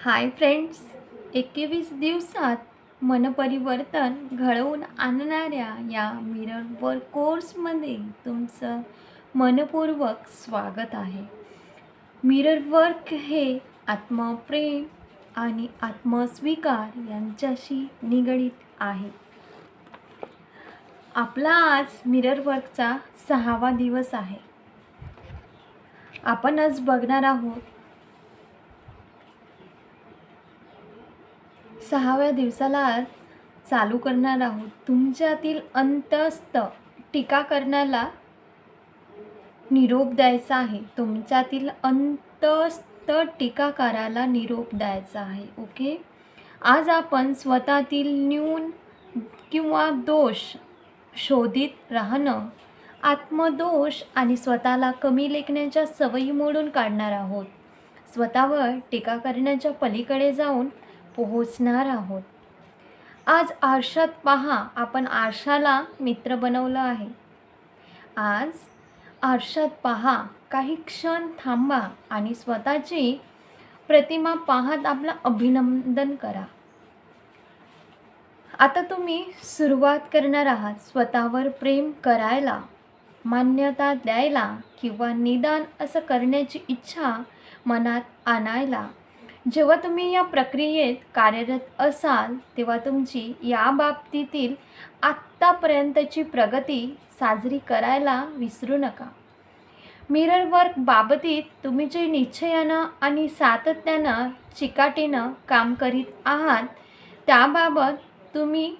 Hi friends एकवीस दिवसात मनपरिवर्तन घडवून आणणाऱ्या या मिरर वर्क कोर्समध्ये तुमचं मनपूर्वक स्वागत आहे. मिरर वर्क हे आत्मप्रेम आणि आत्मस्वीकार यांच्याशी निगडीत आहे. आपला आज मिरर वर्कचा सहावा दिवस आहे. आपण आज बघणार आहोत सहाव्या दिवसाला आज चालू करणार आहोत. तुमच्यातील अंतस्त टीका करण्याला निरोप द्यायचा आहे. तुमच्यातील अंतस्त टीकाकाराला निरोप द्यायचा आहे. ओके? आज आपण स्वतःतील न्यून किंवा दोष शोधित राहणं आत्मदोष आणि स्वतःला कमी लेखण्याच्या सवयी मोडून काढणार आहोत. स्वतःवर टीका करण्याच्या पलीकडे जाऊन पोहोचणार आहोत. आज आरशात पहा आपण आरशाला मित्र बनवलं आहे. आज आरशात पहा काही क्षण थांबा आणि स्वतःची प्रतिमा पाहत आपलं अभिनंदन करा. आता तुम्ही सुरुवात करणार आहात स्वतःवर प्रेम करायला मान्यता द्यायला किंवा निदान असं करण्याची इच्छा मनात आणायला. जेव्हा तुम्ही या प्रक्रियेत कार्यरत असाल तेव्हा तुमची या बाबतीतील आत्तापर्यंतची प्रगती साजरी करायला विसरू नका. मिरर वर्क बाबतीत तुम्ही जे निश्चयानं आणि सातत्यानं चिकाटीनं काम करीत आहात त्याबाबत तुम्ही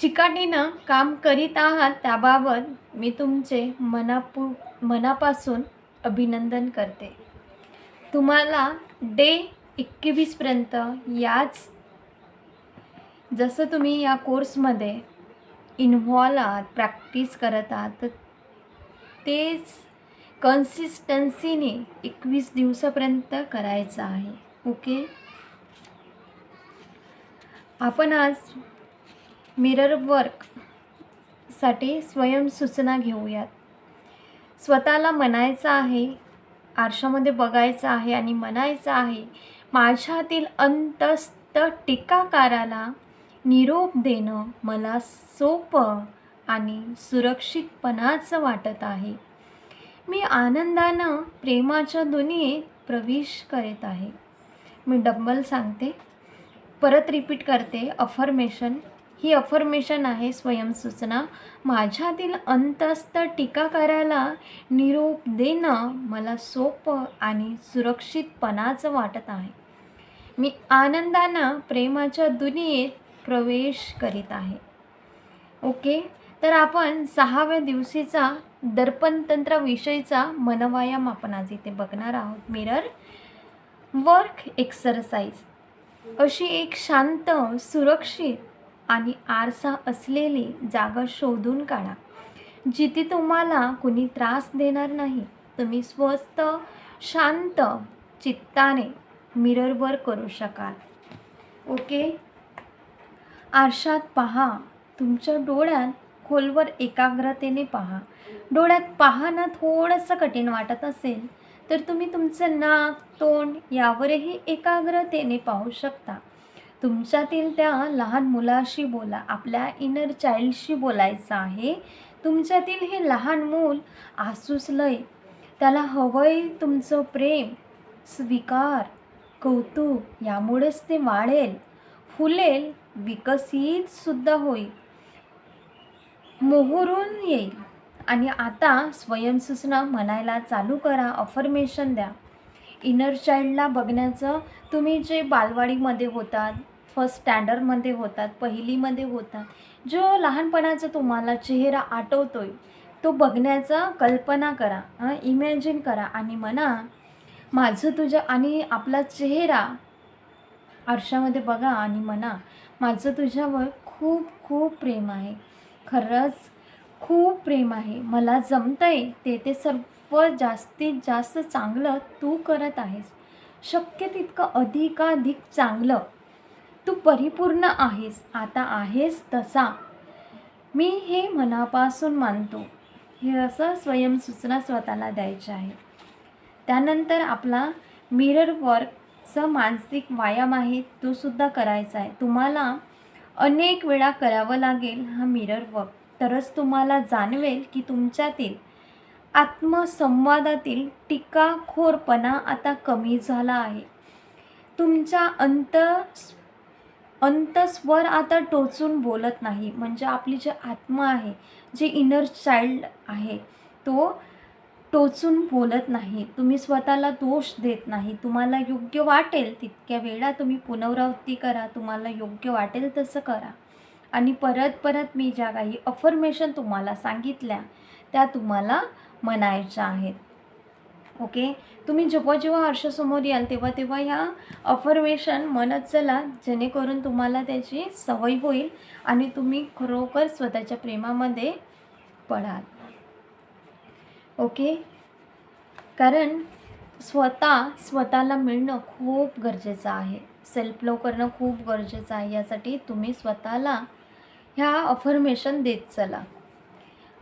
चिकाटीनं काम करीत आहात त्याबाबत मी तुमचे मनापू मनापासून अभिनंदन करते. तुम्हाला डे एकवीसपर्यंत याच जसं तुम्ही या कोर्समध्ये इन्व्हॉल्व आहात प्रॅक्टिस करत आहात तर तेच कन्सिस्टन्सीने एकवीस दिवसापर्यंत करायचं आहे. ओके आपण आज मिरर वर्कसाठी स्वयंसूचना घेऊयात. स्वतःला म्हणायचं आहे आरशामध्ये बघायचं आहे आणि म्हणायचं आहे माझ्यातील अंतस्त टीकाकाराला निरोप देणं मला सोपं आणि सुरक्षितपणाचं वाटत आहे. मी आनंदानं प्रेमाच्या दुनियेत प्रवेश करत आहे. मी डब्बल सांगते परत रिपीट करते अफर्मेशन ही अफर्मेशन आहे स्वयंसूचना. माझ्यातील अंतस्थ टीका करायला निरोप देणं मला सोपं आणि सुरक्षितपणाचं वाटत आहे. मी आनंदानं प्रेमाच्या दुनियेत प्रवेश करीत आहे. ओके? तर आपण सहाव्या दिवशीचा दर्पणतंत्राविषयीचा मनवायाम आपण आज इथे बघणार आहोत. मिरर वर्क एक्सरसाइज अशी एक शांत सुरक्षित आणि आरसा असलेली जागा शोधून काढा. जिथे तुम्हाला कुणी त्रास देणार नाही तुम्ही स्वस्त शांत चित्ताने मिररवर करू शकाल. ओके? आरशात पहा. तुमच्या डोळ्यात खोलवर एकाग्रतेने पहा. डोळ्यात पाहणं थोडंसं कठीण वाटत असेल तर तुम्ही तुमचं नाक तोंड यावरही एकाग्रतेने पाहू शकता. तुमच्यातील त्या लहान मुलाशी बोला आपल्या इनर चाइल्डशी बोलायचं आहे. तुमच्यातील हे लहान मूल आसुसलंय त्याला हवंय तुमचं प्रेम स्वीकार कौतुक यामुळेच ते वाढेल. फुलेल विकसित सुद्धा होईल. मोहरून येईल. आणि आता स्वयंसूचना म्हणायला चालू करा अफर्मेशन द्या. इनर चाइल्डला बघण्याचं तुम्ही जे बालवाडीमध्ये होतात फर्स्ट स्टँडर्डमध्ये होतात पहिलीमध्ये होतात. जो लहानपणाचा तुम्हाला चेहरा आठवतोय तो बघण्याचा कल्पना करा इमॅजिन करा आणि म्हणा माझं तुझं आणि आपला चेहरा आरशामध्ये बघा आणि म्हणा माझं तुझ्यावर खूप खूप प्रेम आहे. खरंच खूप प्रेम आहे. मला जमतं आहे ते ते सर्व जास्तीत जास्त चांगलं तू करत आहेस. शक्य तितकं अधिकाधिक चांगलं तू परिपूर्ण आहेस आता आहेस तसा. मी हे मनापासून मानतो. हे असं स्वयंसूचना स्वतःला द्यायची आहे. त्यानंतर आपला मिरर वर्कचा मानसिक व्यायाम आहे तो सुद्धा करायचा आहे. तुम्हाला अनेक वेळा करावं लागेल हा मिरर वर्क तरच तुम्हाला जाणवेल की तुमच्यातील आत्मसंवादातील टीकाखोरपणा आता कमी झाला आहे. तुमच्या अंत अंतस्वर आता टोचून बोलत नाही. म्हणजे आपली जे आत्मा आहे जे इनर चाइल्ड आहे तो टोचून बोलत नाही. तुम्ही स्वतःला दोष देत नाही. तुम्हाला योग्य वाटेल तितक्या वेळा तुम्ही पुनरावृत्ती करा. तुम्हाला योग्य वाटेल तसं करा. आणि परत परत मी ज्या काही अफर्मेशन तुम्हाला सांगितल्या त्या तुम्हाला म्हणायच्या आहेत. ओके? तुम्ही जेव्हा जेव्हा आरशासमोर याल तेव्हा तेव्हा ह्या अफर्मेशन म्हणत चला जेणेकरून तुम्हाला त्याची सवय होईल आणि तुम्ही खरोखर स्वतःच्या प्रेमामध्ये पडाल. ओके? कारण स्वतः स्वतःला मिळणं खूप गरजेचं आहे. सेल्फ लव करणं खूप गरजेचं आहे. यासाठी तुम्ही स्वतःला ह्या अफर्मेशन देत चला.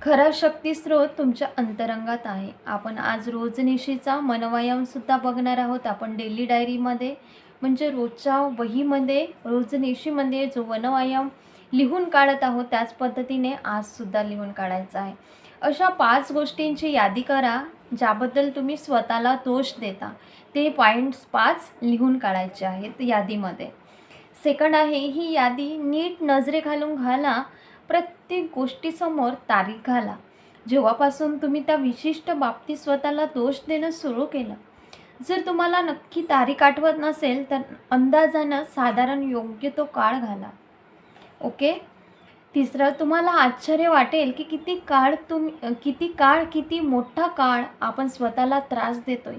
खरा शक्तिस्रोत तुमच्या अंतरंगात आहे. आपण आज रोजनिशीचा मनवायमसुद्धा बघणार आहोत. आपण डेली डायरीमध्ये म्हणजे रोजच्या वहीमध्ये रोजनिशीमध्ये जो वनवायम लिहून काढत आहोत त्याच पद्धतीने आजसुद्धा लिहून काढायचा आहे. अशा पाच गोष्टींची यादी करा ज्याबद्दल तुम्ही स्वतःला दोष देता. ते पॉईंट्स पाच लिहून काढायचे आहेत यादीमध्ये. सेकंड आहे ही यादी नीट नजरे घालून घाला. प्रत्येक गोष्टीसमोर तारीख घाला. जेव्हापासून तुम्ही त्या विशिष्ट बाबतीत स्वतःला दोष देणं सुरू केलं. जर तुम्हाला नक्की तारीख आठवत नसेल तर अंदाजानं साधारण योग्य तो काळ घाला. ओके? तिसरं तुम्हाला आश्चर्य वाटेल की किती काळ तुम्ही किती काळ किती मोठा काळ आपण स्वतःला त्रास देतोय.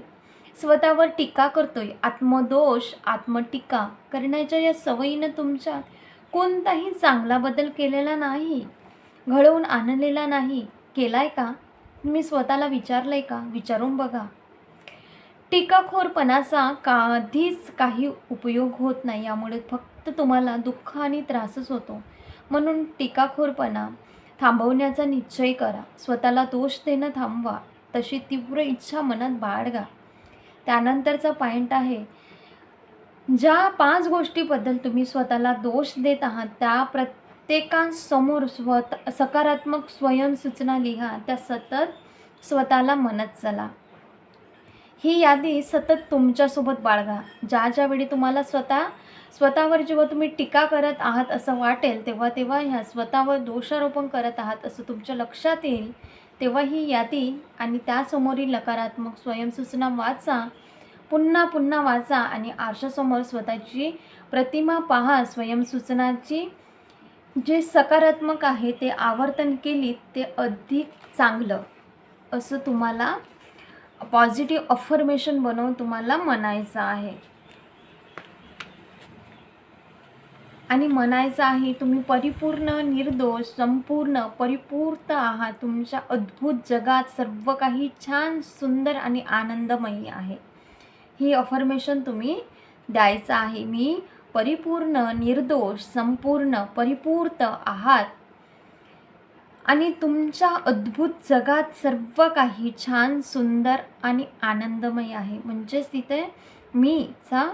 स्वतःवर टीका करतोय. आत्मदोष आत्मटीका करण्याच्या या सवयीनं तुमच्या कोणताही चांगला बदल केलेला नाही. घडवून आणलेला नाही. केलाय का? मी स्वतःला विचारलंय का? विचारून बघा. टीकाखोरपणाचा कधीच काही उपयोग होत नाही. यामुळे फक्त तुम्हाला दुःख आणि त्रासच होतो. म्हणून टीकाखोरपणा थांबवण्याचा निश्चय करा. स्वतःला दोष देणं थांबवा. तशी तीव्र इच्छा मनात बाळगा. त्यानंतरचा पॉईंट आहे. ज्या पाच गोष्टीबद्दल तुम्ही स्वतःला दोष देत आहात त्या प्रत्येकासमोर स्वत सकारात्मक स्वयंसूचना लिहा त्या सतत स्वतःला म्हणत चला. ही यादी सतत तुमच्यासोबत बाळगा. ज्या ज्यावेळी तुम्हाला स्वतः स्वतःवर जेव्हा तुम्ही टीका करत आहात असं वाटेल तेव्हा तेव्हा ह्या स्वतःवर दोषारोपण करत आहात असं तुमच्या लक्षात येईल तेव्हा ही यादी आणि त्यासमोरील नकारात्मक स्वयंसूचना वाचा. पुन्हा पुन्हा वाचा आणि आरशासमोर स्वतःची प्रतिमा पहा. स्वयंसूचनाची जे सकारात्मक आहे ते आवर्तन केली ते अधिक चांगलं. असं तुम्हाला पॉझिटिव्ह अफर्मेशन बनवून तुम्हाला म्हणायचं आहे. आणि म्हणायचं आहे तुम्ही परिपूर्ण निर्दोष संपूर्ण परिपूर्ण आहात. तुमच्या अद्भुत जगात सर्व काही छान सुंदर आणि आनंदमयी आहे. ही अफर्मेशन तुम्ही द्यायचं आहे. मी परिपूर्ण निर्दोष संपूर्ण परिपूर्त आहात. आणि तुमच्या अद्भुत जगात सर्व काही छान सुंदर आणि आनंदमय आहे. म्हणजेच तिथे मीचा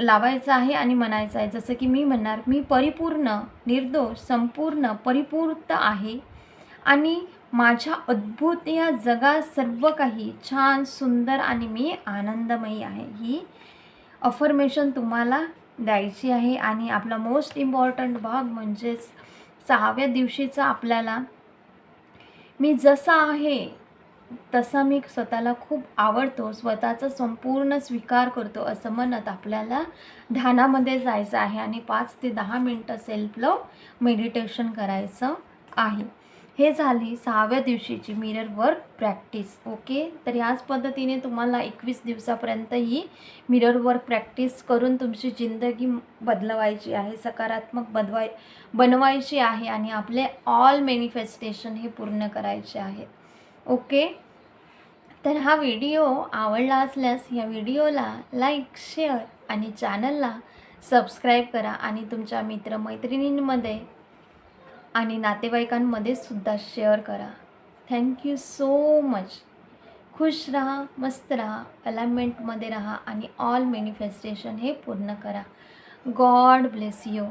लावायचं आहे आणि म्हणायचं आहे. जसं की मी म्हणणार मी परिपूर्ण निर्दोष संपूर्ण परिपूर्ण आहे. आणि माझ्या अद्भुत या जगात सर्व काही छान सुंदर आणि मी आनंदमयी आहे. ही अफर्मेशन तुम्हाला द्यायची आहे आणि आपला मोस्ट इम्पॉर्टंट भाग म्हणजेच सहाव्या दिवशीचा आपल्याला मी जसा आहे तसा मी स्वतःला खूप आवडतो स्वतःचा संपूर्ण स्वीकार करतो असं म्हणत आपल्याला ध्यानामध्ये जायचं आहे आणि पाच ते दहा मिनटं सेल्फ लव मेडिटेशन करायचं आहे. हे झाली सहाव्या दिवशीची मिरर वर्क प्रॅक्टिस ओके तर ह्याच पद्धतीने तुम्हाला एकवीस दिवसापर्यंत ही मिरर वर्क प्रॅक्टिस करून तुमची जिंदगी बदलवायची आहे सकारात्मक बदवाय बनवायची आहे आणि आपले ऑल मॅनिफेस्टेशन हे पूर्ण करायचे आहे. ओके तर हा व्हिडिओ आवडला असल्यास या व्हिडिओला लाईक शेअर आणि चॅनलला सबस्क्राईब करा आणि तुमच्या मित्रमैत्रिणींमध्ये आणि नातेवाईकांमध्ये सुद्धा शेअर करा. थँक्यू सो मच खुश राहा मस्त राहा अलाइनमेंटमध्ये राहा आणि ऑल मॅनिफेस्टेशन हे पूर्ण करा. God bless you